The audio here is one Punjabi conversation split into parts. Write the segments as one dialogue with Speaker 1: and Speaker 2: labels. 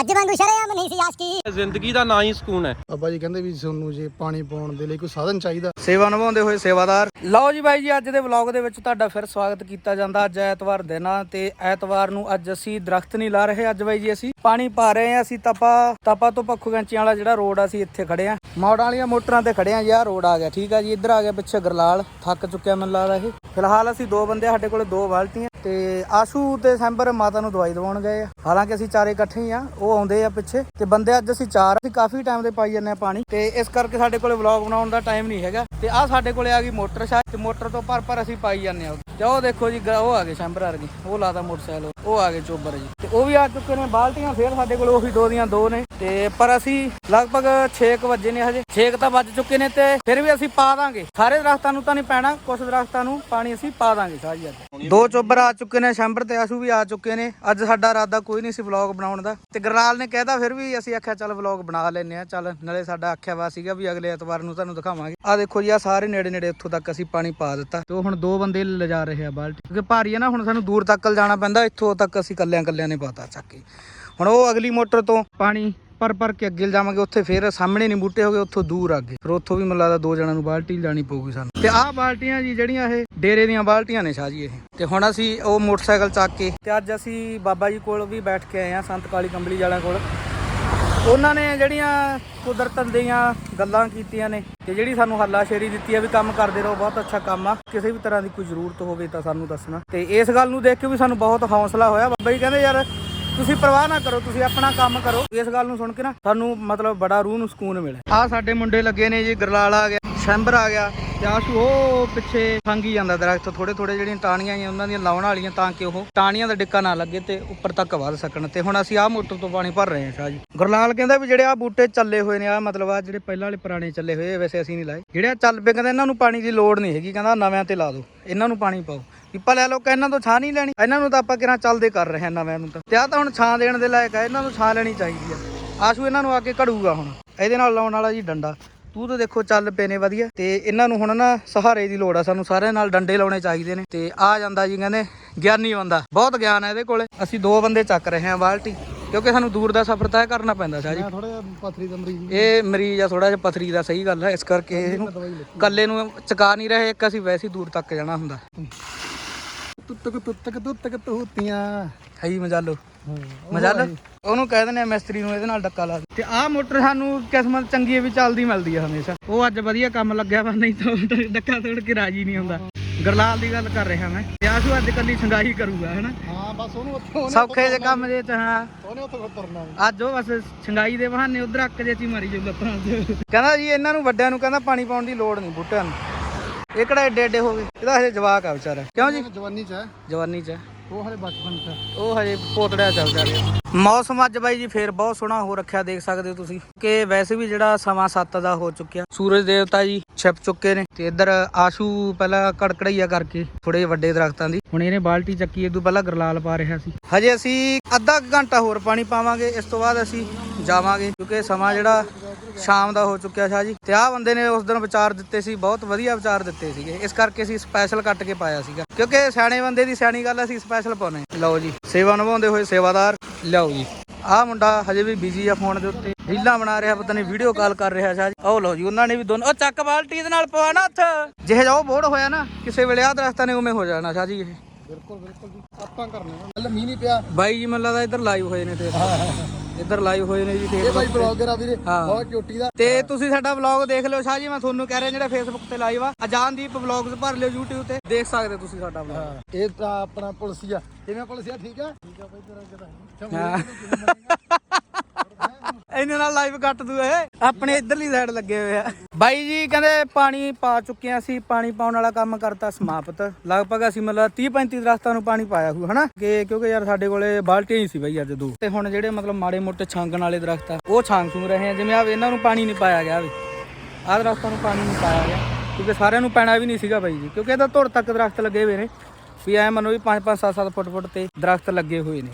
Speaker 1: ਅੱਜ ਵਾਂਗੂ ਸ਼ਰੇਆਮ ਨਹੀਂ ਸੀ ਆਸ਼ਕੀ।
Speaker 2: ਜ਼ਿੰਦਗੀ ਦਾ ਨਾਂ ਹੀ ਸਕੂਨ ਹੈ।
Speaker 3: ਬਾਬਾ ਜੀ ਕਹਿੰਦੇ ਵੀ ਤੁਹਾਨੂੰ ਜੇ ਪਾਣੀ ਪਾਉਣ ਦੇ ਲਈ ਕੋਈ ਸਾਧਨ ਚਾਹੀਦਾ।
Speaker 4: ਸੇਵਾ ਨਿਭਾਉਂਦੇ ਹੋਏ ਸੇਵਾਦਾਰ। ਲਓ ਜੀ ਬਾਈ ਜੀ ਅੱਜ ਦੇ ਵਲੌਗ ਦੇ ਵਿੱਚ ਤੁਹਾਡਾ ਫਿਰ ਸਵਾਗਤ ਕੀਤਾ ਜਾਂਦਾ ਅੱਜ ਐਤਵਾਰ ਦਿਨ ਆ ਤੇ। ਐਤਵਾਰ ਨੂੰ ਅੱਜ ਅਸੀਂ ਦਰਖਤ ਨਹੀਂ ਲਾ ਰਹੇ ਅੱਜ ਬਾਈ ਜੀ ਅਸੀਂ ਪਾਣੀ ਪਾ ਰਹੇ ਆ ਅਸੀਂ ਤਪਾ ਤਪਾ ਤੋਂ ਪੱਖੂ ਗੰਚੀਆਂ ਵਾਲਾ ਜਿਹੜਾ ਰੋਡ ਆ ਅਸੀਂ ਇੱਥੇ ਖੜੇ ਆ ਮੌੜਾਂ ਵਾਲੀਆਂ ਮੋਟਰਾਂ ਤੇ ਖੜੇ ਆ ਜੀ ਆਹ ਰੋਡ ਆ ਗਿਆ ਠੀਕ ਆ ਜੀ ਇੱਧਰ ਆ ਗਿਆ ਪਿੱਛੇ ਗਰਲਾਲ ਥੱਕ ਚੁੱਕਿਆ ਮੈਨੂੰ ਲੱਗਦਾ ਇਹ। ਫਿਲਹਾਲ ਅਸੀਂ ਦੋ ਬੰਦੇ ਸਾਡੇ ਕੋਲੇ ਦੋ ਬਾਲਟੀਆਂ ਤੇ ਆਸ਼ੂ ਤੇ ਸੈਂਬਰ ਮਾਤਾ ਨੂੰ ਦਵਾਈ ਦਵਾਉਣ ਗਏ ਆ। ਹਾਲਾਂਕਿ ਅਸੀਂ ਚਾਰੇ ਇਕੱਠੇ ਹੀ ਆ, ਉਹ ਆਉਂਦੇ ਆ ਪਿੱਛੇ। ਤੇ ਬੰਦੇ ਅੱਜ ਅਸੀਂ ਚਾਰ ਅਸੀਂ ਕਾਫੀ ਟਾਈਮ ਦੇ ਪਾਈ ਜਾਂਦੇ ਪਾਣੀ। ਤੇ ਇਸ ਕਰਕੇ ਸਾਡੇ ਕੋਲੇ ਵਲੌਗ ਬਣਾਉਣ ਦਾ ਟਾਈਮ ਨਹੀਂ ਹੈਗਾ। ਤੇ ਆ ਸਾਡੇ ਕੋਲੇ ਆ ਗਈ ਮੋਟਰ ਸ਼ਾਇਦ ਤੇ ਮੋਟਰ ਤੋਂ ਪਰ ਪਰ ਅਸੀਂ ਪਾਈ ਜਾਂਦੇ ਆ ਤੇ ਉਹ ਦੇਖੋ ਜੀ ਉਹ ਆ ਗਏ ਸੈਂਬਰ ਵਰਗੇ। ਉਹ ਲਾਦਾ ਮੋਟਰਸਾਈਕਲ, ਉਹ ਆ ਗਏ ਚੋਬਰ ਜੀ। ਤੇ ਉਹ ਵੀ ਆ ਚੁੱਕੇ ਨੇ, ਬਾਲਟੀਆਂ ਫੇਰ ਸਾਡੇ ਕੋਲ ਉਹੀ ਦੋ ਦੀਆਂ ਦੋ ਨੇ। ਤੇ ਪਰ ਅਸੀਂ ਲਗਭਗ 6 ਵਜੇ ਨੇ ਹਜੇ। 6 ਤਾਂ ਵੱਜ ਚੁੱਕੇ ਨੇ ਤੇ ਫਿਰ ਵੀ ਅਸੀਂ ਪਾ ਦਾਂਗੇ। ਸਾਰੇ ਦਰਖਤਾਂ ਨੂੰ ਤਾਂ ਨਹੀਂ ਪੈਣਾ ਕੁਝ ਦਰਖਤਾਂ ਨੂੰ ਪਾਣੀ ਅਸੀਂ ਪਾ ਦਾਂਗੇ ਸਾਰੀ ਅੱਜ ਦੋ ਚੋਬਰ ਆ ਚੁੱਕੇ ਨੇ, ਸ਼ੰਬਰ ਤੇ ਆਸ਼ੂ ਵੀ ਆ ਚੁੱਕੇ ਨੇ। ਅੱਜ ਸਾਡਾ ਇਰਾਦਾ ਕੋਈ ਨਹੀਂ ਸੀ ਵਲੌਗ ਬਣਾਉਣ ਦਾ। ਤੇ ਗਰਨਾਲ ਨੇ ਕਹਿਤਾ, ਫਿਰ ਵੀ ਅਸੀਂ ਆਖਿਆ, ਚੱਲ ਵਲੌਗ ਬਣਾ ਲੈਨੇ ਆ ਚੱਲ ਨਾਲੇ ਸਾਡਾ ਆਖਿਆ ਵਾ ਸੀਗਾ ਵੀ ਅਗਲੇ ਐਤਵਾਰ ਨੂੰ ਤੁਹਾਨੂੰ ਦਿਖਾਵਾਂਗੇ। ਆ ਦੇਖੋ ਜੀ ਆ ਸਾਰੇ ਨੇੜੇ ਨੇੜੇ ਇੱਥੋਂ ਤੱਕ ਅਸੀਂ ਪਾਣੀ ਪਾ ਦਿੱਤਾ। ਤੇ ਹੁਣ ਦੋ ਬੰਦੇ ਲਿਜਾ ਰਹੇ ਆ ਬਾਲਟੀ। ਕਿਉਂਕਿ ਭਾਰੀ ਆ ਨਾ, ਹੁਣ ਸਾਨੂੰ ਦੂਰ ਤੱਕ ਜਾਣਾ ਪੈਂਦਾ। ਇੱਥੋਂ ਤੱਕ ਅਸੀਂ ਕੱਲਿਆਂ ਕੱਲਿਆਂ ਨੇ ਪਾਤਾ ਚੱਕ ਕੇ। ਹੁਣ ਉਹ ਅਗਲੀ ਮੋਟਰ ਤੋਂ ਪਾਣੀ ਪਰ ਪਰ ਕੇ ਅੱਗੇ ਜਾਵਾਂਗੇ, ਉੱਥੇ ਫੇਰ ਸਾਹਮਣੇ ਨਹੀਂ ਬੂਟੇ ਹੋਗੇ, ਉੱਥੋਂ ਦੂਰ ਅੱਗੇ। ਫਿਰ ਉੱਥੋਂ ਵੀ ਮੈਨੂੰ ਲੱਗਦਾ ਦੋ ਜਣਾਂ ਨੂੰ ਬਾਲਟੀ ਲਿਜਾਣੀ ਪਊਗੀ ਸਾਨੂੰ। ਤੇ ਆਹ ਬਾਲਟੀਆਂ ਜੀ ਜਿਹੜੀਆਂ ਇਹ, ਡੇਰੇ ਦੀਆਂ ਬਾਲਟੀਆਂ ਨੇ ਸ਼ਾਹ ਜੀ ਇਹ। ਤੇ ਹੁਣ ਅਸੀਂ ਉਹ ਮੋਟਰਸਾਈਕਲ ਚੱਕ ਕੇ, ਤੇ ਅੱਜ ਅਸੀਂ ਬਾਬਾ ਜੀ ਕੋਲ ਵੀ ਬੈਠ ਕੇ ਆਏ ਆ ਸੰਤ ਕਾਲੀ ਕੰਬਲੀ ਵਾਲਿਆਂ ਕੋਲ। ਉਹਨਾਂ ਨੇ ਜਿਹੜੀਆਂ ਕੁਦਰਤ ਦੀਆਂ ਗੱਲਾਂ ਕੀਤੀਆਂ ਨੇ, ਤੇ ਜਿਹੜੀ ਸਾਨੂੰ ਹੱਲਾਸ਼ੇਰੀ ਦਿੱਤੀ ਆ ਵੀ ਕੰਮ ਕਰਦੇ ਰਹੋ, ਬਹੁਤ ਅੱਛਾ ਕੰਮ ਆ। ਕਿਸੇ ਵੀ ਤਰ੍ਹਾਂ ਦੀ ਕੋਈ ਜ਼ਰੂਰਤ ਹੋਵੇ ਤਾਂ ਸਾਨੂੰ ਦੱਸਣਾ। ਤੇ ਇਸ ਗੱਲ ਨੂੰ ਦੇਖ ਕੇ ਵੀ ਸਾਨੂੰ ਬਹੁਤ ਹੌਸਲਾ ਹੋਇਆ। ਬਾਬਾ ਜੀ ਕਹਿੰਦੇ ਯਾਰ ਤੁਸੀਂ ਪਰਵਾਹ ਨਾ ਕਰੋ, ਤੁਸੀਂ ਆਪਣਾ ਕੰਮ ਕਰੋ। ਇਸ ਗੱਲ ਨੂੰ ਸੁਣ ਕੇ ਨਾ ਸਾਨੂੰ ਮਤਲਬ ਬੜਾ ਰੂਹ ਨੂੰ ਸਕੂਨ ਮਿਲਿਆ। ਆ ਸਾਡੇ ਮੁੰਡੇ ਲੱਗੇ ਨੇ ਜੀ, ਗਰਲਾਲ ਆ ਗਿਆ, ਸ਼ੈਂਬਰ ਆ ਗਿਆ ਤੇ ਆਸ਼ੂ ਉਹ ਪਿੱਛੇ ਫੰਗੀ ਜਾਂਦਾ ਦਰਖਤ ਥੋੜੇ ਥੋੜੇ ਜਿਹੜੀਆਂ ਟਾਹਣੀਆਂ ਆਈਆਂ, ਉਹਨਾਂ ਦੀਆਂ ਲਾਉਣ ਵਾਲੀਆਂ ਤਾਂ ਕਿ ਉਹ ਟਾਹਣੀਆਂ ਦਾ ਡਿੱਕਾ ਨਾ ਲੱਗੇ ਤੇ ਉੱਪਰ ਤੱਕ ਵੱਧ ਸਕਣ ਤੇ ਹੁਣ ਅਸੀਂ ਆਹ ਮੋਟਰ ਤੋਂ ਪਾਣੀ ਭਰ ਰਹੇ ਹਾਂ ਸ਼ਾਹ ਜੀ। ਗੁਰਲਾਲ ਕਹਿੰਦਾ ਵੀ ਜਿਹੜੇ ਆ ਬੂਟੇ ਚੱਲੇ ਹੋਏ ਨੇ ਆ ਮਤਲਬ ਆ ਜਿਹੜੇ ਪਹਿਲਾਂ ਵਾਲੇ ਪੁਰਾਣੇ ਚੱਲੇ ਹੋਏ ਵੈਸੇ ਅਸੀਂ ਨਹੀਂ ਲਾਏ। ਜਿਹੜੇ ਚੱਲ ਪਏ ਕਹਿੰਦਾ ਇਹਨਾਂ ਨੂੰ ਪਾਣੀ ਦੀ ਲੋੜ ਨਹੀਂ ਹੈਗੀ, ਕਹਿੰਦਾ ਨਵਿਆਂ ਤੇ ਲਾ ਦਿਓ, ਇਹਨਾਂ ਨੂੰ ਪਾਣੀ ਪਾਓ। ਪਿੱਪਲ ਲੈ ਲੋਕ ਇਹਨਾਂ ਤੋਂ ਛਾਂ ਨਹੀਂ ਲੈਣੀ। ਇਹਨਾਂ ਨੂੰ ਤਾਂ ਆਪਾਂ ਕਿਰਾਂ ਚੱਲਦੇ ਕਰ ਰਹੇ ਹਾਂ ਨਵਿਆਂ ਨੂੰ ਤਾਂ। ਤੇ ਆ ਤਾਂ ਹੁਣ ਛਾਂ ਦੇਣ ਦੇ ਲਾਇਕ ਆ ਇਹਨਾਂ ਨੂੰ ਛਾਂ ਲੈਣੀ ਚਾਹੀਦੀ ਆ। ਆਸ਼ੂ ਇਹਨਾਂ ਨੂੰ ਆ ਕੇ ਘੜੂਗਾ ਹੁਣ। ਇਹਦੇ ਨਾਲ ਲਾਉਣ ਵਾਲਾ ਜੀ ਡੰਡਾ। ਤੂੰ ਤਾਂ ਦੇਖੋ ਚੱਲ ਪਏ ਨੇ ਵਧੀਆ। ਤੇ ਇਹਨਾਂ ਨੂੰ ਹੁਣ ਨਾ ਸਹਾਰੇ ਦੀ ਲੋੜ ਆ ਸਾਨੂੰ ਸਾਰਿਆਂ ਨਾਲ ਡੰਡੇ ਲਾਉਣੇ ਚਾਹੀਦੇ ਨੇ। ਤੇ ਆ ਜਾਂਦਾ ਜੀ ਕਹਿੰਦੇ ਗਿਆਨੀ ਬੰਦਾ। ਬਹੁਤ ਗਿਆਨ ਹੈ ਇਹਦੇ ਕੋਲੇ। ਅਸੀਂ ਦੋ ਬੰਦੇ ਚੱਕ ਰਹੇ ਹਾਂ ਬਾਲਟੀ ਕਿਉਂਕਿ ਸਾਨੂੰ ਦੂਰ ਦਾ ਸਫ਼ਰ ਤੈਅ ਕਰਨਾ ਪੈਂਦਾ ਸ਼ਾਹ ਜੀ
Speaker 3: ਥੋੜਾ ਜਿਹਾ ਪਥਰੀ ਦਾ ਮਰੀਜ਼
Speaker 4: ਇਹ ਮਰੀਜ਼ ਆ ਥੋੜਾ ਜਿਹਾ ਪਥਰੀ ਦਾ ਸਹੀ ਗੱਲ ਹੈ ਇਸ ਕਰਕੇ ਇਹਨੂੰ ਕੱਲੇ ਨੂੰ ਚਕਾ ਨਹੀਂ ਰਹੇ ਇੱਕ ਅਸੀਂ ਵੈਸੇ ਹੀ ਦੂਰ ਤੱਕ ਜਾਣਾ ਹੁੰਦਾ।
Speaker 3: ਤੁੱਤਕ ਤੁੱਤਕ ਤੁੱਤਕ ਤੂਤੀਆਂ
Speaker 4: ਹੈ ਹੀ ਮਜਾਲੋ ਉਹਨੂੰ ਕਹਿ ਦਿੰਦੇ ਆ ਮਿਸਤਰੀ ਨੂੰ ਇਹਦੇ ਨਾਲ ਡੱਕਾ ਲਾ ਤੇ ਆਹ ਮੋਟਰ ਸਾਨੂੰ ਕਿਸਮਤ ਚੰਗੀ ਹੈ ਵੀ ਚੱਲਦੀ ਮਿਲਦੀ ਆ ਹਮੇਸ਼ਾ ਉਹ ਅੱਜ ਵਧੀਆ ਕੰਮ ਲੱਗਿਆ ਵਾ ਨਹੀਂ ਤਾਂ ਡੱਕਾ ਤੋੜ ਕੇ ਰਾਜੀ ਨਹੀਂ ਹੁੰਦਾ ਗਰਲਾਲ ਦੀ ਗੱਲ ਕਰ ਰਿਹਾ ਮੈਂ ਤੇ ਅੱਜ ਕੱਲੀ ਸੰਗਾਈ ਕਰੂਗਾ ਹਨਾ
Speaker 3: ਹਾਂ ਬਸ ਉਹਨੂੰ ਉੱਥੋਂ
Speaker 4: ਸੌਖੇ ਜੇ ਕੰਮ ਜੇ ਚ ਹਾਂ
Speaker 3: ਉਹਨੇ ਉੱਥੋਂ ਤੁਰਨਾ
Speaker 4: ਅੱਜ ਉਹ ਬਸ ਛੰਗਾਈ ਦੇ ਬਹਾਨੇ ਉਧਰ ਅੱਕ ਜੇ ਚ ਮਾਰੀ ਜਾਊ ਲੱਤਾਂ ਕਹਿੰਦਾ ਜੀ ਇਹਨਾਂ ਨੂੰ ਵੱਡਿਆਂ ਨੂੰ ਕਹਿੰਦਾ ਪਾਣੀ ਪਾਉਣ ਦੀ ਲੋੜ ਨਹੀਂ ਬੂਟਿਆਂ ਨੂੰ ਇਹ ਕਿਹੜਾ ਏਡੇ ਏਡੇ ਹੋ ਗਏ? ਇਹਦਾ ਹਜੇ ਜਵਾਕ ਆ ਵਿਚਾਰਾ। ਕਿਉਂ ਜੀ?
Speaker 3: ਜਵਾਨੀ ਚ ਹੈ।
Speaker 4: ਜਵਾਨੀ ਚ
Speaker 3: ਉਹ ਹਲੇ ਬਚਪਨ ਚ ਹੈ।
Speaker 4: ਉਹ ਹਜੇ ਪੋਤੜਿਆ ਚੱਲਦਾ ਰਿਹਾ। ਮੌਸਮ ਅੱਜ ਬਾਈ ਜੀ ਫੇਰ ਬਹੁਤ ਸੋਹਣਾ ਹੋ ਰੱਖਿਆ ਦੇਖ ਸਕਦੇ ਹੋ ਤੁਸੀਂ। ਕਿ ਵੈਸੇ ਵੀ ਜਿਹੜਾ ਸਮਾਂ 7 ਦਾ ਹੋ ਚੁੱਕਿਆ। ਸੂਰਜ ਦੇਵਤਾ ਜੀ ਛਿਪ ਚੁੱਕੇ ਨੇ ਤੇ ਇੱਧਰ ਆਸ਼ੂ ਪਹਿਲਾਂ ਕੜਕੜਈਆ ਕਰਕੇ ਥੋੜੇ ਵੱਡੇ ਦਰਖਤਾਂ ਦੀ। ਹੁਣ ਇਹਨੇ ਬਾਲਟੀ ਚੱਕੀ ਇਦੋਂ ਪਹਿਲਾਂ ਗਰਲਾਲ ਪਾ ਰਿਹਾ ਸੀ। ਹਜੇ ਅਸੀਂ ਅੱਧਾ ਘੰਟਾ ਹੋਰ ਪਾਣੀ ਪਾਵਾਂਗੇ। ਇਸ ਤੋਂ ਬਾਅਦ ਅਸੀਂ ਜਾਵਾਂਗੇ ਕਿਉਂਕਿ ਸਮਾਂ ਜਿਹੜਾ ਸ਼ਾਮ ਦਾ ਹੋ ਚੁੱਕਿਆ ਸ਼ਾਹ ਜੀ। ਤੇ ਆਹ ਬੰਦੇ ਨੇ ਉਸ ਦਿਨ ਵਿਚਾਰ ਦਿੱਤੇ ਸੀ ਬਹੁਤ ਵਧੀਆ ਵਿਚਾਰ ਦਿੱਤੇ ਸੀਗੇ। ਇਸ ਕਰਕੇ ਅਸੀਂ ਸਪੈਸ਼ਲ ਕੱਟ ਕੇ ਪਾਇਆ ਸੀਗਾ। ਕਿਉਂਕਿ ਸਿਆਣੇ ਬੰਦੇ ਦੀ ਸਿਆਣੀ ਗੱਲ ਅਸੀਂ ਸਪੈਸ਼ਲ ਪਾਉਨੇ ਲਓ ਜੀ ਸੇਵਾ ਨਿਭਾਉਂਦੇ ਹੋਏ ਸੇਵਾਦਾਰ ਲਿਆਓ ਜੀ। ਆਹ ਮੁੰਡਾ ਹਜੇ ਵੀ ਬਿਜ਼ੀ ਆ ਫੋਨ ਦੇ ਉੱਤੇ। ਰੀਲਾਂ ਬਣਾ ਰਿਹਾ ਪਤਾ ਨਹੀਂ ਵੀਡੀਓ ਕਾਲ ਕਰ ਰਿਹਾ ਸ਼ਾਹ ਜੀ ਉਹ ਲਓ ਜੀ ਉਹਨਾਂ ਨੇ ਵੀ ਦੋਨੋਂ ਉਹ ਚੱਕ ਬਾਲਟੀ ਦੇ ਨਾਲ ਪਵਾ ਨਾ ਹੱਥ। ਜਿਹੇ ਜਾ ਉਹ ਬੋੜ ਹੋਇਆ ਨਾ ਕਿਸੇ ਵੇਲੇ ਆਹ ਦਰਖਤਾਂ ਨੇ ਉਵੇਂ ਹੋ ਜਾਣਾ ਸ਼ਾਹ ਜੀ ਇਹ।
Speaker 3: ਬਿਲਕੁਲ ਬਿਲਕੁਲ ਜੀ। ਆਪਾਂ ਕਰਨੇ ਮੀਂਹ ਨਹੀਂ ਪਿਆ।
Speaker 4: ਬਾਈ ਜੀ ਮੈਨੂੰ ਲੱਗਦਾ ਇੱਧਰ ਲਾਈਵ ਹੋਏ ਨੇ ਤੇ। ਇੱਧਰ ਲਾਈਵ ਹੋਏ ਨੇ ਜੀ
Speaker 3: ਇਹ ਬਾਈ
Speaker 4: Facebook
Speaker 3: ਬਲੌਗਰ ਆ ਵੀਰੇ
Speaker 4: ਹਾਂ।
Speaker 3: ਬਹੁਤ ਚੋਟੀ ਦਾ
Speaker 4: ਤੇ ਤੁਸੀਂ ਸਾਡਾ ਵਲੌਗ ਦੇਖ ਲਿਓ ਸ਼ਾਹ ਜੀ ਮੈਂ ਤੁਹਾਨੂੰ ਕਹਿ ਰਿਹਾ ਜਿਹੜਾ ਫੇਸਬੁੱਕ ਤੇ ਲਾਈਵ ਆ ਅਜਾਨਦੀਪ ਵਲੌਗਸ ਭਰ ਲਿਓ YouTube ਤੇ ਦੇਖ ਸਕਦੇ ਤੁਸੀਂ ਸਾਡਾ ਵਲੌਗ
Speaker 3: ਹਾਂ ਇਹ ਤਾਂ ਆਪਣਾ ਪੁਲਸੀਆ ਕਿਵੇਂ ਪੁਲਸੀਆ ਠੀਕ ਆ ਠੀਕ ਆ? ਬਾਈ ਤੇਰਾ ਕਿਦਾਂ
Speaker 4: ਹਾਂ। ਇਹਨਾਂ ਨਾਲ ਲਾਈਵ ਕੱਟ ਦੂ ਇਹ। ਆਪਣੇ ਇਧਰਲੀ ਸਾਈਡ ਲੱਗੇ ਹੋਏ ਆ। ਬਾਈ ਜੀ ਕਹਿੰਦੇ ਪਾਣੀ ਪਾ ਚੁੱਕੇ ਆ ਅਸੀਂ, ਪਾਣੀ ਪਾਉਣ ਵਾਲਾ ਕੰਮ ਕਰਤਾ ਸਮਾਪਤ। ਲਗਭਗ ਅਸੀਂ ਮਤਲਬ 30 35 ਦਰਖਤਾਂ ਨੂੰ ਪਾਣੀ ਪਾਇਆ ਹੋਊ, ਹਨਾ? ਕਿ ਕਿਉਂਕਿ ਯਾਰ ਸਾਡੇ ਕੋਲੇ ਬਾਲਟੀਆਂ ਹੀ ਸੀ ਬਾਈ ਅੱਜ ਦੋ। ਤੇ ਹੁਣ ਜਿਹੜੇ ਮਤਲਬ ਮਾੜੇ ਮੋਟੇ ਛਾਂਗਣ ਵਾਲੇ ਦਰਖਤ ਆ, ਉਹ ਛਾਂਗ ਸੂੰ ਰਹੇ ਆ। ਜਿਵੇਂ ਆ ਇਹਨਾਂ ਨੂੰ ਪਾਣੀ ਨਹੀਂ ਪਾਇਆ ਗਿਆ ਵੀ। ਆਹ ਦਰਖਤਾਂ ਨੂੰ ਪਾਣੀ ਨਹੀਂ ਪਾਇਆ ਗਿਆ। ਕਿਉਂਕਿ ਸਾਰਿਆਂ ਨੂੰ ਪੈਣਾ ਵੀ ਨਹੀਂ ਸੀਗਾ ਬਾਈ ਜੀ। ਕਿਉਂਕਿ ਇਹਦਾ ਧੁਰ ਤੱਕ ਦਰਖਤ ਲੱਗੇ ਹੋਏ ਨੇ। ਵੀ ਐ ਮੰਨੋ ਵੀ 5 5 7 7 ਫੁੱਟ ਫੁੱਟ ਤੇ ਦਰਖਤ ਲੱਗੇ ਹੋਏ ਨੇ।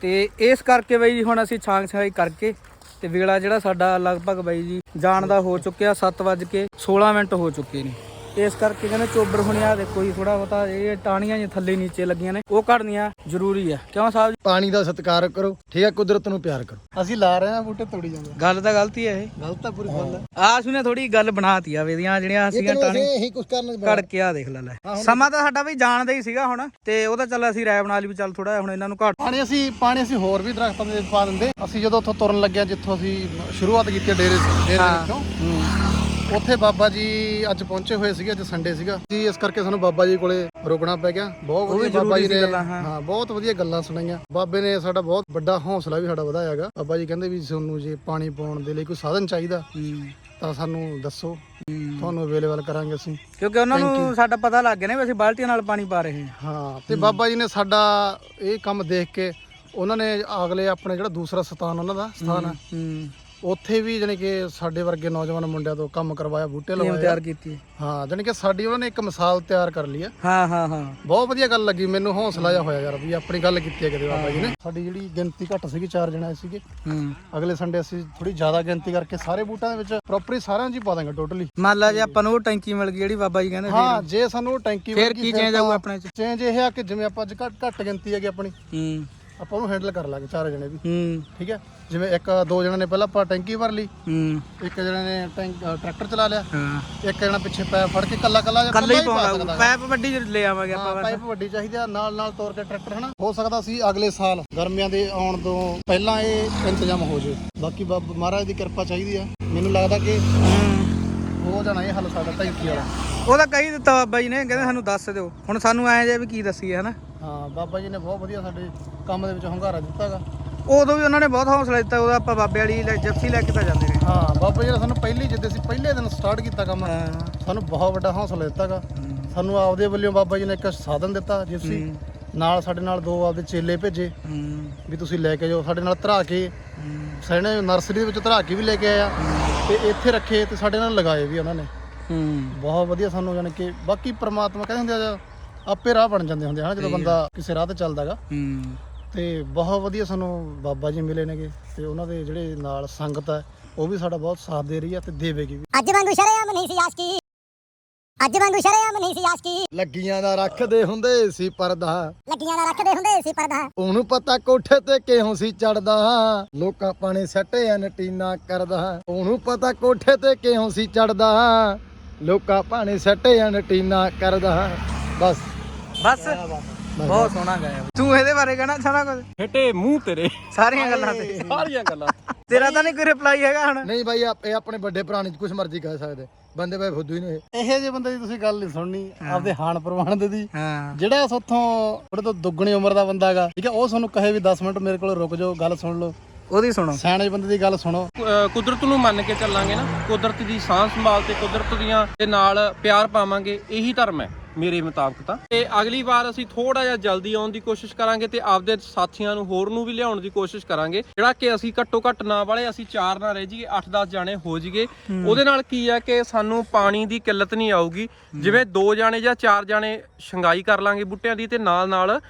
Speaker 4: ਤੇ ਇਸ ਕਰਕੇ ਬਾਈ ਜੀ ਹੁਣ ਅਸੀਂ ਛਾਂਗ ਛਾਈ ਕਰਕੇ ਤੇ ਵੇਲਾ ਜਿਹੜਾ ਸਾਡਾ ਲਗਭਗ ਬਾਈ ਜੀ ਜਾਣ ਦਾ ਹੋ ਚੁੱਕਿਆ 7 ਵੱਜ ਕੇ 16 ਮਿੰਟ ਹੋ ਚੁੱਕੇ ਨੇ। ਇਸ ਕਰਕੇ ਕਹਿੰਦੇ ਚੋਬਰ ਹੁਣਿਆ ਦੇਖੋ ਜੀ ਥੋੜਾ ਬਹੁਤਾ ਇਹ ਟਾਹਣੀਆਂ ਜਿਹੀਆਂ ਥੱਲੇ ਨੀਚੇ ਲੱਗੀਆਂ ਨੇ। ਉਹ ਘੜਨੀਆਂ ਜ਼ਰੂਰੀ ਆ। ਕਿਉਂ ਸਾਹਿਬ ਜੀ?
Speaker 3: ਪਾਣੀ ਦਾ ਸਤਿਕਾਰ ਕਰੋ ਠੀਕ ਹੈ ਕੁਦਰਤ ਨੂੰ ਪਿਆਰ ਕਰੋ। ਅਸੀਂ ਲਾ ਰਹੇ ਹਾਂ ਬੂਟੇ ਤੋੜੀ ਜਾਂਦੇ
Speaker 4: ਗੱਲ ਤਾਂ ਗਲਤੀ ਹੈ ਇਹ।
Speaker 3: ਗਲਤ ਤਾਂ ਪੂਰੀ ਗੱਲ ਹੈ
Speaker 4: ਆਸ ਨੇ ਥੋੜੀ ਗੱਲ ਬਣਾਤੀ ਆ ਵੇਦੀਆਂ ਜਿਹੜੀਆਂ ਸੀਗੀਆਂ ਟਾਹਣੀਆਂ।
Speaker 3: ਇਹੀ ਕੁਝ ਕਰਨ
Speaker 4: ਘੜ ਕੇ ਆ ਦੇਖ ਲੈ ਸਮਾਂ ਤਾਂ ਸਾਡਾ ਵੀ ਜਾਣਦਾ ਹੀ ਸੀਗਾ ਹੁਣ ਤੇ ਉਹਦਾ ਚੱਲ ਅਸੀਂ ਰਾਇ ਬਣਾ ਲਈ ਵੀ ਚੱਲ ਥੋੜਾ ਹੁਣ ਇਹਨਾਂ ਨੂੰ ਘੱਟ।
Speaker 3: ਪਾਣੀ ਅਸੀਂ ਪਾਣੀ ਅਸੀਂ ਹੋਰ ਵੀ ਦਰਖਤਾਂ ਦੇ ਪਾ ਦਿੰਦੇ। ਅਸੀਂ ਜਦੋਂ ਉੱਥੋਂ ਤੁਰਨ ਲੱਗਿਆ ਜਿੱਥੋਂ ਅਸੀਂ ਸ਼ੁਰੂਆਤ ਕੀਤੀ ਡੇਰੇ ਡੇਰੇ ਦੇ ਵਿੱਚੋਂ ਉੱਥੇ ਬਾਬਾ ਜੀ ਅੱਜ ਪਹੁੰਚੇ ਹੋਏ ਸੀਗੇ ਅੱਜ ਸੰਡੇ ਸੀਗਾ। ਜੀ ਇਸ ਕਰਕੇ ਸਾਨੂੰ ਬਾਬਾ ਜੀ ਕੋਲੇ ਰੁਕਣਾ ਪੈ ਗਿਆ। ਬਹੁਤ ਵਧੀਆ ਬਾਬਾ ਜੀ ਨੇ
Speaker 4: ਹਾਂ।
Speaker 3: ਬਹੁਤ ਵਧੀਆ ਗੱਲਾਂ ਸੁਣਾਈਆਂ। ਬਾਬੇ ਨੇ ਸਾਡਾ ਬਹੁਤ ਵੱਡਾ ਹੌਸਲਾ ਵੀ ਸਾਡਾ ਵਧਾਇਆ ਹੈਗਾ। ਬਾਬਾ ਜੀ ਕਹਿੰਦੇ ਵੀ ਤੁਹਾਨੂੰ ਜੇ ਪਾਣੀ ਪਾਉਣ ਦੇ ਲਈ ਕੋਈ ਸਾਧਨ ਚਾਹੀਦਾ ਤਾਂ ਸਾਨੂੰ ਦੱਸੋ। ਤੁਹਾਨੂੰ ਅਵੇਲੇਬਲ ਕਰਾਂਗੇ ਅਸੀਂ।
Speaker 4: ਕਿਉਂਕਿ ਉਹਨਾਂ ਨੂੰ ਸਾਡਾ ਪਤਾ ਲੱਗ ਗਿਆ ਨੇ ਵੀ ਅਸੀਂ ਬਾਲਟੀਆਂ ਨਾਲ ਪਾਣੀ ਪਾ ਰਹੇ ਹਾਂ।
Speaker 3: ਹਾਂ ਤੇ ਬਾਬਾ ਜੀ ਨੇ ਸਾਡਾ ਇਹ ਕੰਮ ਦੇਖ ਕੇ ਉਹਨਾਂ ਨੇ ਅਗਲੇ ਆਪਣੇ ਜਿਹੜਾ ਦੂਸਰਾ ਸਥਾਨ ਉਹਨਾਂ ਦਾ ਸਥਾਨ ਹੂੰ। ਉੱਥੇ ਵੀ ਜਾਣੀ ਕਿ ਸਾਡੇ ਵਰਗੇ ਨੌਜਵਾਨ ਮੁੰਡਿਆਂ ਤੋਂ ਕੰਮ ਕਰਵਾਇਆ ਬੂਟੇ
Speaker 4: ਟੀਮ
Speaker 3: ਲਵਾਏ
Speaker 4: ਤਿਆਰ ਕੀਤੀ।
Speaker 3: ਹਾਂ ਜਾਣੀ ਕਿ ਸਾਡੀ ਉਹਨਾਂ ਨੇ ਇੱਕ ਮਿਸਾਲ ਤਿਆਰ ਕਰ ਲਈ ਆ।
Speaker 4: ਹਾਂ ਹਾਂ ਹਾਂ।
Speaker 3: ਬਹੁਤ ਵਧੀਆ ਗੱਲ ਲੱਗੀ ਮੈਨੂੰ ਹੌਸਲਾ ਜਿਹਾ ਹੋਇਆ ਯਾਰ ਵੀ ਆਪਣੀ ਗੱਲ ਕੀਤੀ ਹੈ ਕਿਤੇ ਬਾਬਾ ਜੀ ਨੇ। ਸਾਡੀ ਜਿਹੜੀ ਗਿਣਤੀ ਘੱਟ ਸੀਗੀ ਚਾਰ ਜਣੇ ਸੀਗੇ।
Speaker 4: ਹੂੰ।
Speaker 3: ਅਗਲੇ ਸੰਡੇ ਅਸੀਂ ਥੋੜੀ ਜ਼ਿਆਦਾ ਗਿਣਤੀ ਕਰਕੇ ਸਾਰੇ ਬੂਟਾਂ ਦੇ ਵਿੱਚ ਪ੍ਰੋਪਰ ਸਾਰਿਆਂ 'ਚ ਹੀ ਪਾ ਦਾਂਗੇ ਟੋਟਲੀ
Speaker 4: ਮੰਨ ਲਾ ਜੇ ਆਪਾਂ ਨੂੰ ਉਹ ਟੈਂਕੀ ਮਿਲ ਗਈ ਜਿਹੜੀ ਬਾਬਾ ਜੀ ਕਹਿੰਦੇ
Speaker 3: ਹਾਂ ਜੇ ਸਾਨੂੰ ਉਹ ਟੈਂਕੀ
Speaker 4: ਫਿਰ ਕੀ ਚੇਂਜ ਆਊ ਆਪਣੇ ਚ?
Speaker 3: ਚੇਂਜ ਇਹ ਆ ਕਿ ਜਿਵੇਂ ਆਪਾਂ ਅੱਜ ਘੱਟ ਘੱਟ ਗਿਣਤੀ ਹੈਗੀ ਆਪਣੀ।
Speaker 4: ਹੂੰ।
Speaker 3: ਆਪਾਂ ਉਹਨੂੰ ਹੈਂਡਲ ਕਰ ਲਾਂਗੇ ਚਾਰ ਜਣੇ ਵੀ।
Speaker 4: ਹੂੰ।
Speaker 3: ਠੀਕ ਹੈ? ਜਿਵੇਂ ਇੱਕ ਦੋ ਜਣਾਂ ਨੇ ਪਹਿਲਾਂ ਆਪਾਂ ਟੈਂਕੀ ਭਰ ਲਈ।
Speaker 4: ਹੂੰ।
Speaker 3: ਇੱਕ ਜਣੇ ਨੇ ਟੈਂਕ ਅ, ਟਰੈਕਟਰ ਚਲਾ ਲਿਆ।
Speaker 4: ਹਾਂ।
Speaker 3: ਇੱਕ ਜਣਾ ਪਿੱਛੇ ਪੈਪ ਫੜ ਕੇ ਕੱਲਾ ਕੱਲਾ ਜਿਹਾ
Speaker 4: ਕੱਲੇ ਹੀ
Speaker 3: ਪਾ
Speaker 4: ਪਾਉਂਦਾ
Speaker 3: ਸਕਦਾ
Speaker 4: ਪੈਪ ਵੱਡੀ ਲੈ ਆਵਾਂਗੇ ਆਪਾਂ ਬਸ।
Speaker 3: ਪਾਈਪ ਵੱਡੀ ਚਾਹੀਦੀ ਆ ਨਾਲ ਨਾਲ ਤੋਰ ਕੇ ਟਰੈਕਟਰ ਹਨਾ? ਹੋ ਸਕਦਾ ਸੀ ਅਗਲੇ ਸਾਲ ਗਰਮੀਆਂ ਦੇ ਆਉਣ ਤੋਂ ਪਹਿਲਾਂ ਇਹ ਇੰਤਜ਼ਾਮ ਹੋ ਜੇ ਬਾਕੀ ਬਾਬ ਮਹਾਰਾਜ ਦੀ ਕਿਰਪਾ ਚਾਹੀਦੀ ਆ। ਮੈਨੂੰ ਲੱਗਦਾ ਕਿ
Speaker 4: ਹੂੰ।
Speaker 3: ਹੋ ਜਾਣਾ ਇਹ ਹੱਲ ਸਾਡਾ ਟੈਂਕੀ ਵਾਲਾ।
Speaker 4: ਉਹਦਾ ਕਹੀ ਦਿੱਤਾ ਬਾਬਾ ਜੀ ਨੇ ਕਹਿੰਦੇ ਸਾਨੂੰ ਦੱਸ ਦਿਓ। ਹੁਣ ਸਾਨੂੰ ਐਂ ਜੇ ਵੀ ਕੀ ਦੱਸੀਏ ਹਨਾ?
Speaker 3: ਹਾਂ ਬਾਬਾ ਜੀ ਨੇ ਬਹੁਤ ਵਧੀਆ ਸਾਡੇ ਕੰਮ ਦੇ ਵਿੱਚ ਹੰਗਾਰਾ ਦਿੱਤਾਗਾ।
Speaker 4: ਉਦੋਂ ਵੀ ਉਹਨਾਂ ਨੇ ਬਹੁਤ ਹੌਸਲਾ ਦਿੱਤਾ ਉਹਦਾ ਆਪਾਂ ਬਾਬੇ ਵਾਲੀ ਲੈ- ਜਿਪਸੀ ਲੈ ਕੇ ਤਾਂ ਜਾਂਦੇ ਨੇ
Speaker 3: ਹਾਂ ਬਾਬਾ ਜੀ ਨੇ ਸਾਨੂੰ ਪਹਿਲੀ ਜਿੱਦੇ ਅਸੀਂ ਪਹਿਲੇ ਦਿਨ ਸਟਾਰਟ ਕੀਤਾ ਕੰਮ।
Speaker 4: ਹਾਂ।
Speaker 3: ਸਾਨੂੰ ਬਹੁਤ ਵੱਡਾ ਹੌਸਲਾ ਦਿੱਤਾਗਾ। ਸਾਨੂੰ ਆਪਦੇ ਵੱਲੋਂ ਬਾਬਾ ਜੀ ਨੇ ਇੱਕ ਸਾਧਨ ਦਿੱਤਾ ਜਿਪਸੀ। ਨਾਲ ਸਾਡੇ ਨਾਲ ਦੋ ਆਪਦੇ ਚੇਲੇ ਭੇਜੇ।
Speaker 4: ਹੂੰ।
Speaker 3: ਵੀ ਤੁਸੀਂ ਲੈ ਕੇ ਜਾਓ ਸਾਡੇ ਨਾਲ ਧਰਾ ਕੇ।
Speaker 4: ਹੂੰ।
Speaker 3: ਸੈਣੇ ਨਰਸਰੀ ਦੇ ਵਿੱਚ ਧਰਾ ਕੇ ਵੀ ਲੈ ਕੇ ਆਇਆ। ਤੇ ਇੱਥੇ ਰੱਖੇ ਤੇ ਸਾਡੇ ਨਾਲ ਲਗਾਏ ਵੀ ਉਹਨਾਂ ਨੇ।
Speaker 4: ਹੂੰ।
Speaker 3: ਬਹੁਤ ਵਧੀਆ ਸਾਨੂੰ ਜਾਣੀ ਕਿ ਬਾਕੀ ਪ੍ਰਮਾਤਮਾ ਕਹਿੰਦੇ ਹੁੰਦੇ ਆ ਆਪੇ ਰਾਹ ਬਣ ਜਾਂਦੇ ਹੁੰਦੇ ਹਨ ਜਦੋਂ ਬੰਦਾ ਕਿਸੇ ਰਾਹ ਤੇ ਚੱਲਦਾਗਾ
Speaker 4: ਹੂੰ।
Speaker 3: ਤੇ ਬਹੁਤ ਵਧੀਆ ਸਾਨੂੰ ਬਾਬਾ ਜੀ ਮਿਲੇ ਨੇਗੇ ਤੇ ਉਹਨਾਂ ਦੇ ਜਿਹੜੇ ਨਾਲ ਸੰਗਤ ਹੈ ਉਹ ਵੀ ਸਾਡਾ ਬਹੁਤ ਸਾਥ ਦੇ ਰਹੀ ਹੈ ਤੇ ਦੇਵੇਗੀ ਵੀ।
Speaker 1: ਅੱਜ ਵਾਂਗੂ ਸ਼ਰੇਆਮ ਨਹੀਂ ਸੀ ਆਸ਼ਕੀ। ਅੱਜ ਵਾਂਗੂ ਸ਼ਰੇਆਮ ਨਹੀਂ ਸੀ ਆਸ਼ਕੀ।
Speaker 3: ਲੱਗੀਆਂ ਦਾ ਰੱਖਦੇ ਹੁੰਦੇ ਸੀ ਪਰਦਾ।
Speaker 1: ਲੱਗੀਆਂ ਦਾ ਰੱਖਦੇ ਹੁੰਦੇ ਸੀ ਪਰਦਾ।
Speaker 3: ਉਹਨੂੰ ਪਤਾ ਕੋਠੇ ਤੇ ਕਿਉਂ ਸੀ ਚੜਦਾ। ਲੋਕਾਂ ਪਾਣੀ ਸੱਟੇ ਨਟੀਨਾ ਕਰਦਾ। ਉਹਨੂੰ ਪਤਾ ਕੋਠੇ ਤੇ ਕਿਉਂ ਸੀ ਚੜਦਾ। ਲੋਕਾਂ ਪਾਣੀ ਸੱਟੇ ਨਟੀਨਾ ਕਰਦਾ। ਬਸ।
Speaker 4: ਬਸ ਬਹੁਤ ਸੋਹਣਾ ਗਾਇਆ ਤੂੰ ਇਹਦੇ ਬਾਰੇ ਕਹਿਣਾ ਸਾਰਾ ਕੁਝ?
Speaker 2: ਫਟੇ ਮੂੰਹ ਤੇਰੇ।
Speaker 4: ਸਾਰੀਆਂ ਗੱਲਾਂ ਤੇ।
Speaker 2: ਸਾਰੀਆਂ ਗੱਲਾਂ।
Speaker 4: ਤੇਰਾ ਤਾਂ ਨਹੀਂ ਕੋਈ ਰਿਪਲਾਈ ਹੈਗਾ ਹੁਣ।
Speaker 3: ਨਹੀਂ ਬਾਈ ਇਹ ਆਪਣੇ ਵੱਡੇ ਭਰਾ ਨਹੀਂ ਕੁਝ ਮਰਜ਼ੀ ਕਹਿ ਸਕਦੇ। ਬੰਦੇ ਬਾਈ ਫੁੱਦੂ ਹੀ ਨੇ ਇਹ। ਜਿਹੇ ਬੰਦੇ ਦੀ ਤੁਸੀਂ ਗੱਲ ਨਹੀਂ ਸੁਣਨੀ। ਆਪਦੇ ਹਾਨ ਪ੍ਰਵਾਨ ਦੇ ਦੀ।
Speaker 4: ਹਾਂ।
Speaker 3: ਜਿਹੜਾ ਸੋਥੋਂ ਉਹਦੇ ਤੋਂ ਦੁੱਗਣੀ ਉਮਰ ਦਾ ਬੰਦਾ ਹੈਗਾ ਠੀਕ ਹੈ ਉਹ ਤੁਹਾਨੂੰ ਕਹੇ ਵੀ 10 ਮਿੰਟ ਮੇਰੇ ਕੋਲ ਰੁਕ ਜਾਓ ਗੱਲ ਸੁਣ ਲਓ।
Speaker 4: ਉਹਦੀ ਸੁਣੋ।
Speaker 3: ਸਿਆਣੇ ਬੰਦੇ ਦੀ ਗੱਲ ਸੁਣੋ।
Speaker 2: ਕੁਦਰਤ ਨੂੰ ਮੰਨ ਕੇ ਚੱਲਾਂਗੇ ਨਾ ਕੁਦਰਤ ਦੀ ਸਾਂਭ ਸੰਭਾਲ ਤੇ ਕੁਦਰਤ ਦੀਆਂ ਦੇ ਨਾਲ ਪਿਆਰ ਪਾਵਾਂਗੇ ਇਹੀ ਧਰਮ ਹੈ। ਮੇਰੇ ਮੁਤਾਬਕ ਤਾਂ। ਤੇ ਅਗਲੀ ਵਾਰ ਅਸੀਂ ਥੋੜਾ ਜਿਹਾ ਜਲਦੀ ਆਉਣ ਦੀ ਕੋਸ਼ਿਸ਼ ਕਰਾਂਗੇ ਤੇ ਆਪਦੇ ਸਾਥੀਆਂ ਨੂੰ ਹੋਰ ਨੂੰ ਵੀ ਲਿਆਉਣ ਦੀ ਕੋਸ਼ਿਸ਼ ਕਰਾਂਗੇ। ਜਿਹੜਾ ਕਿ ਅਸੀਂ ਘੱਟੋ ਘੱਟ ਨਾ ਵਾਲੇ ਅਸੀਂ ਚਾਰ ਨਾ ਰਹਿ ਜਾਈਏ 8-10 ਜਾਣੇ ਹੋ ਜਾਈਏ। ਉਹਦੇ ਨਾਲ ਕੀ ਹੈ ਕਿ ਸਾਨੂੰ ਪਾਣੀ ਦੀ ਕਿੱਲਤ ਨਹੀਂ ਆਊਗੀ। ਜਿਵੇਂ ਦੋ ਜਾਣੇ ਜਾਂ ਚਾਰ ਜਾਣੇ ਸ਼ੰਗਾਈ ਕਰ ਲਾਂਗੇ ਬੂਟਿਆਂ ਦੀ ਤੇ ਨਾਲ ਨਾਲ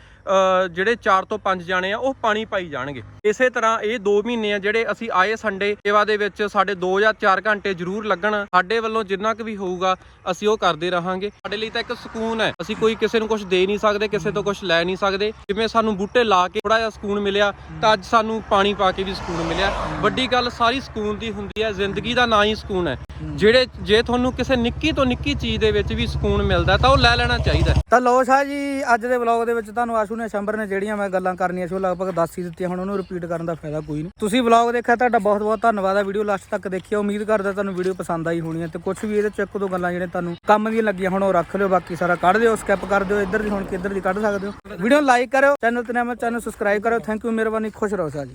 Speaker 2: ਜਿਹੜੇ 4 ਤੋਂ 5 ਜਾਣੇ ਆ, ਉਹ ਪਾਣੀ ਪਾਈ ਜਾਣਗੇ। ਇਸੇ ਤਰ੍ਹਾਂ ਇਹ 2 ਮਹੀਨੇ ਆ ਜਿਹੜੇ ਅਸੀਂ ਆਏ ਸੰਡੇ ਸੇਵਾ ਦੇ ਵਿੱਚ ਸਾਡੇ 2 ਜਾਂ 4 ਘੰਟੇ ਜ਼ਰੂਰ ਲੱਗਣ। ਸਾਡੇ ਵੱਲੋਂ ਜਿੰਨਾ ਕੁ ਵੀ ਹੋਊਗਾ, ਅਸੀਂ ਉਹ ਕਰਦੇ ਰਹਾਂਗੇ। ਸਾਡੇ ਲਈ ਤਾਂ ਇੱਕ ਸਕੂਨ ਹੈ। ਅਸੀਂ ਕੋਈ ਕਿਸੇ ਨੂੰ ਕੁਝ ਦੇ ਨਹੀਂ ਸਕਦੇ, ਕਿਸੇ ਤੋਂ ਕੁਝ ਲੈ ਨਹੀਂ ਸਕਦੇ। ਜਿਵੇਂ ਸਾਨੂੰ ਬੂਟੇ ਲਾ ਕੇ ਥੋੜਾ ਜਿਹਾ ਸਕੂਨ ਮਿਲਿਆ, ਤਾਂ ਅੱਜ ਸਾਨੂੰ ਪਾਣੀ ਪਾ ਕੇ ਵੀ ਸਕੂਨ ਮਿਲਿਆ। ਵੱਡੀ ਗੱਲ ਸਾਰੀ ਸਕੂਨ ਦੀ ਹੁੰਦੀ ਹੈ, ਜ਼ਿੰਦਗੀ ਦਾ ਨਾਂ ਹੀ ਸਕੂਨ ਹੈ। ਜਿਹੜੇ, ਜੇ ਤੁਹਾਨੂੰ ਕਿਸੇ ਨਿੱਕੀ ਤੋਂ ਨਿੱਕੀ ਚੀਜ਼ ਦੇ ਵਿੱਚ ਵੀ ਸਕੂਨ ਮਿਲਦਾ, ਤਾਂ ਉਹ ਲੈ ਲੈਣਾ ਚਾਹੀਦਾ
Speaker 4: ਤਾਂ ਲੋ ਸ਼ਾਹ ਜੀ, ਅੱਜ ਦੇ ਵਲੌਗ ਦੇ ਵਿੱਚ ਤੁਹਾਨੂੰ ਆਸ਼ੂ ਨੇ ਸ਼ੰਬਰ ਨੇ ਜਿਹੜੀਆਂ ਮੈਂ ਗੱਲਾਂ ਕਰਨੀਆਂ ਸੀ, ਉਹ ਲਗਭਗ ਦੱਸ ਹੀ ਦਿੱਤੀਆਂ, ਹੁਣ ਉਹਨੂੰ ਰਿਪੀਟ ਕਰਨ ਦਾ ਫਾਇਦਾ ਕੋਈ ਨਹੀਂ। ਤੁਸੀਂ ਵਲੌਗ ਦੇਖਿਆ, ਤੁਹਾਡਾ ਬਹੁਤ ਬਹੁਤ ਧੰਨਵਾਦ ਹੈ ਵੀਡੀਓ ਲਾਸਟ ਤੱਕ ਦੇਖਿਓ ਉਮੀਦ ਕਰਦਾ ਤੁਹਾਨੂੰ ਵੀਡੀਓ ਪਸੰਦ ਆਈ ਹੋਣੀ ਹੈ ਤੇ ਕੁਝ ਵੀ ਇਹਦੇ ਚ ਇੱਕ ਦੋ ਗੱਲਾਂ ਜਿਹੜੀਆਂ ਤੁਹਾਨੂੰ ਕੰਮ ਦੀਆਂ ਲੱਗੀਆਂ, ਹੁਣ ਉਹ ਰੱਖ ਲਿਓ, ਬਾਕੀ ਸਾਰਾ ਕੱਢ ਦਿਓ ਸਕਿਪ ਕਰ ਦਿਓ, ਇੱਧਰ ਦੀ ਹੁਣ ਕਿੱਧਰ ਦੀ ਕੱਢ ਸਕਦੇ ਹੋ। ਵੀਡੀਓ ਲਾਈਕ ਕਰਿਓ ਚੈਨਲ ਤੇ ਨਵਾਂ ਚੈਨਲ ਸਬਸਕ੍ਰਾਈਬ ਕਰਿਓ। ਥੈਂਕ ਯੂ ਮਿਹਰਬਾਨੀ, ਖੁਸ਼ ਰਹੋ ਸ਼ਾਹ